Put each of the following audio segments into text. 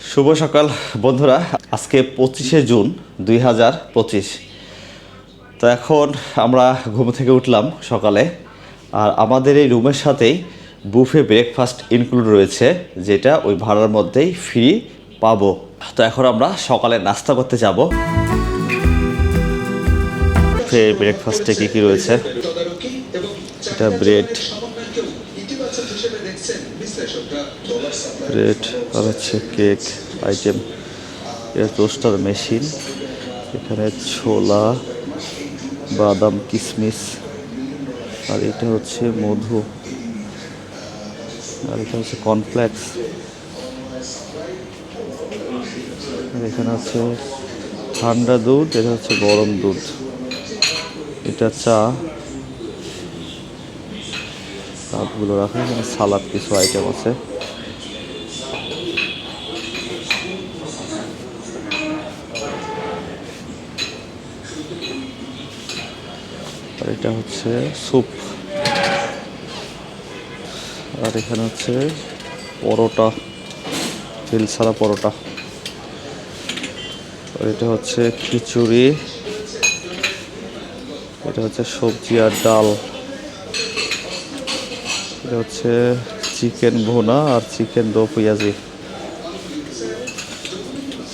শুভ সকাল, বন্ধুরা। আজকে পঁচিশে জুন দুই হাজার পঁচিশ। তো এখন আমরা ঘুম থেকে উঠলাম সকালে, আর আমাদের এই রুমের সাথেই বুফে ব্রেকফাস্ট ইনক্লুড রয়েছে, যেটা ওই ভাড়ার মধ্যেই ফ্রি পাবো। তো এখন আমরা সকালে নাস্তা করতে যাব। বুফে ব্রেকফাস্টে কী কী রয়েছে? এটা ব্রেড। ব্রেড। আর হচ্ছে কেক আইটেম এটা টোস্টার মেশিন এখানে ছোলা, বাদাম কিশমিশ আর এটা হচ্ছে মধু। আর এটা হচ্ছে কর্নফ্লেক্স এখানে আছে ঠান্ডা দুধ, এটা হচ্ছে গরম দুধ। এটা চা। কাপগুলো রাখা, এখানে সালাদ কিছু আইটেম আছে। আর এটা হচ্ছে স্যুপ। আর এখানে হচ্ছে পরোটা, তেল ছাড়া পরোটা। আর এটা হচ্ছে খিচুড়ি। এটা হচ্ছে সবজি আর ডাল। এটা হচ্ছে চিকেন ভুনা আর চিকেন দো পেঁয়াজি।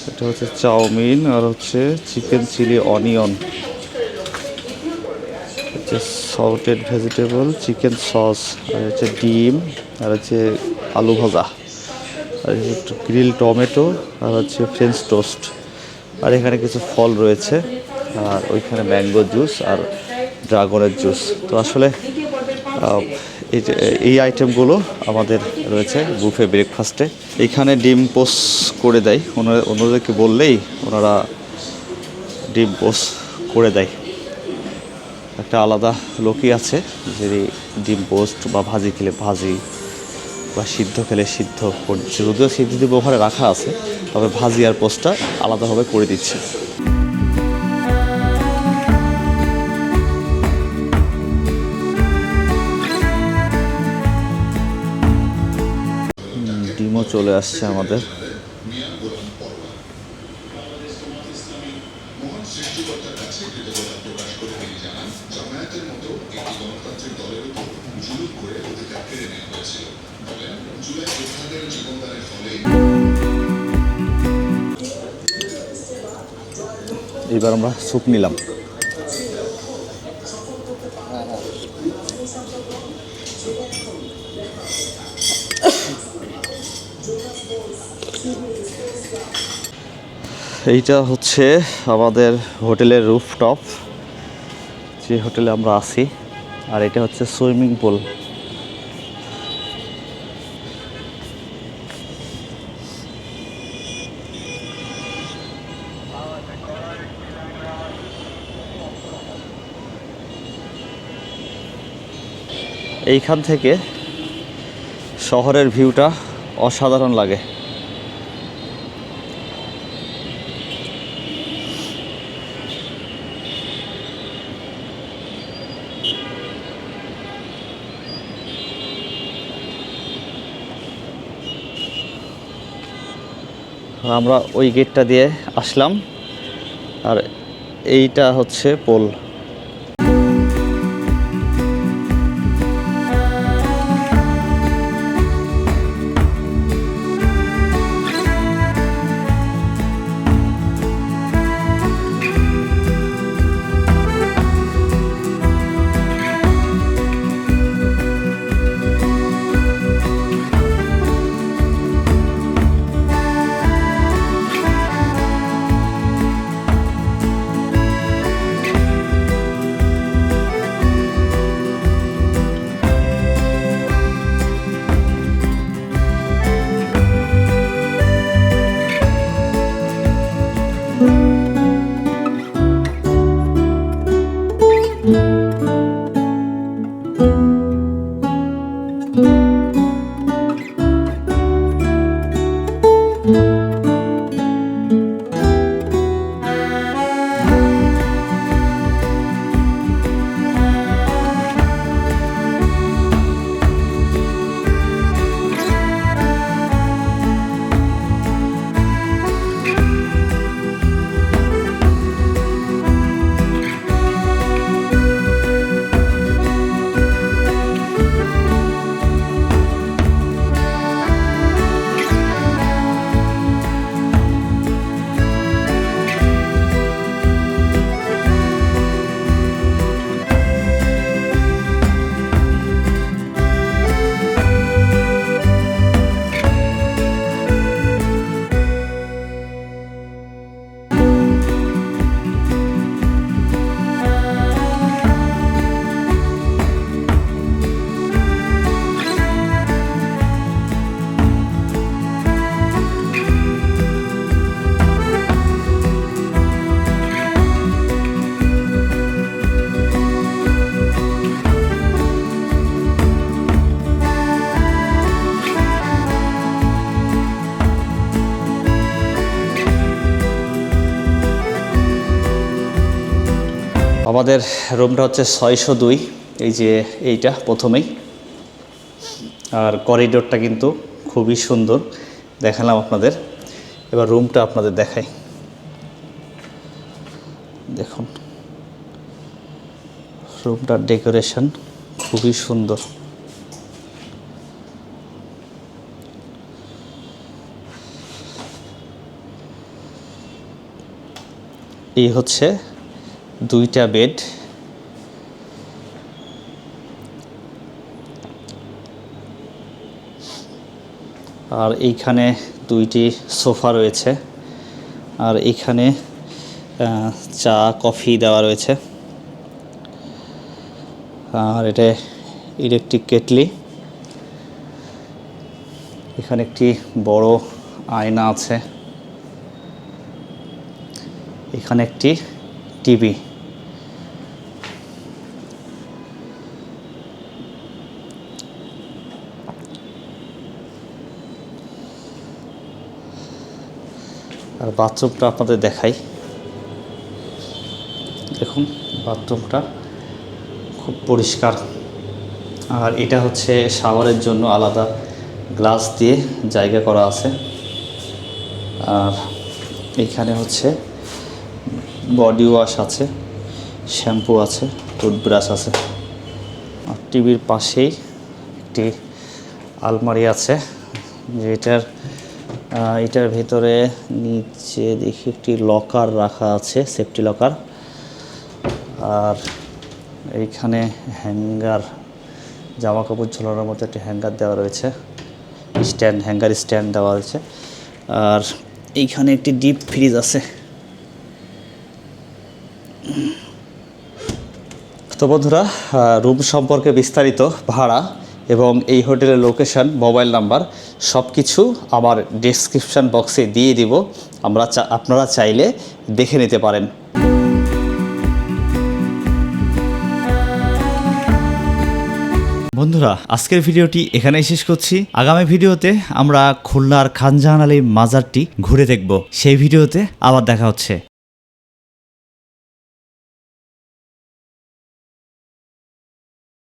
এটা হচ্ছে চাউমিন আর হচ্ছে চিকেন চিলি অনিয়ন। হচ্ছে সল্টেড ভেজিটেবল চিকেন সস আর হচ্ছে ডিম, আর হচ্ছে আলু ভাজা, আর গ্রিল টমেটো আর হচ্ছে ফ্রেঞ্চ টোস্ট আর এখানে কিছু ফল রয়েছে, আর ওইখানে ম্যাঙ্গো জুস আর ড্রাগনের জুস তো আসলে এই আইটেমগুলো আমাদের রয়েছে বুফে ব্রেকফাস্টে এখানে ডিম পোস করে দেয়। ওনারা অন্যদেরকে বললেই ওনারা ডিম পোস করে দেয়। একটা আলাদা লোকই আছে, যিনি ডিম পোস্ট বা ভাজি খেলে ভাজি বা সিদ্ধ খেলে সিদ্ধ যদিও সিদ্ধ দিব ওখানে রাখা আছে, তবে ভাজি আর পোস্টটা আলাদাভাবে করে দিচ্ছে। ডিমও চলে আসছে আমাদের। এবার আমরা স্যুপ নিলাম। এইটা হচ্ছে আমাদের হোটেলের রুফটপ। যে হোটেলে আমরা আছি, আর এটা হচ্ছে সুইমিং পুল। এইখান থেকে শহরের ভিউটা অসাধারণ লাগে। আমরা ওই গেটটা দিয়ে আসলাম, আর এইটা হচ্ছে পোল। আমাদের রুমটা হচ্ছে ছয়শো দুই, এই যে এইটা প্রথমেই। আর করিডোরটা কিন্তু খুবই সুন্দর, দেখালাম আপনাদের। এবার রুমটা আপনাদের দেখাই। দেখুন, রুমটার ডেকোরেশন খুবই সুন্দর। এই হচ্ছে দুইটা বেড। আর এইখানে দুইটি সোফা রয়েছে। আর এইখানে আহ, চা কফি দেওয়া রয়েছে। আর এটা ইলেকট্রিক কেটলি। এখানে একটি বড় আয়না আছে। এখানে একটি টিভি। বাথরুমটা আপনাদের দেখাই। দেখুন, বাথরুমটা খুব পরিষ্কার। আর এটা হচ্ছে শাওয়ারের জন্য আলাদা গ্লাস দিয়ে জায়গা করা আছে। আর এখানে হচ্ছে বডি ওয়াশ আছে, শ্যাম্পু আছে, টুথব্রাশ আছে। আর টিভির পাশেই একটি আলমারি আছে, যেটার এটার ভেতরে নিচে দেখি একটি লকার রাখা আছে সেফটি লকার আর এইখানে হ্যাঙ্গার জামা কাপড় ঝোলানোর মতো একটি হ্যাঙ্গার দেওয়া রয়েছে। স্ট্যান্ড হ্যাঙ্গার স্ট্যান্ড দেওয়া রয়েছে। আর এইখানে একটি ডিপ ফ্রিজ আছে। তো বন্ধুরা রুম সম্পর্কে বিস্তারিত, ভাড়া এবং এই হোটেলের লোকেশন মোবাইল নাম্বার সব কিছু আমার ডেসক্রিপশন বক্সে দিয়ে দিব। আমরা আপনারা চাইলে দেখে নিতে পারেন। বন্ধুরা, আজকের ভিডিওটি এখানেই শেষ করছি। আগামী ভিডিওতে আমরা খুলনার খানজাহান আলী মাজারটি ঘুরে দেখব। সেই ভিডিওতে আবার দেখা হচ্ছে।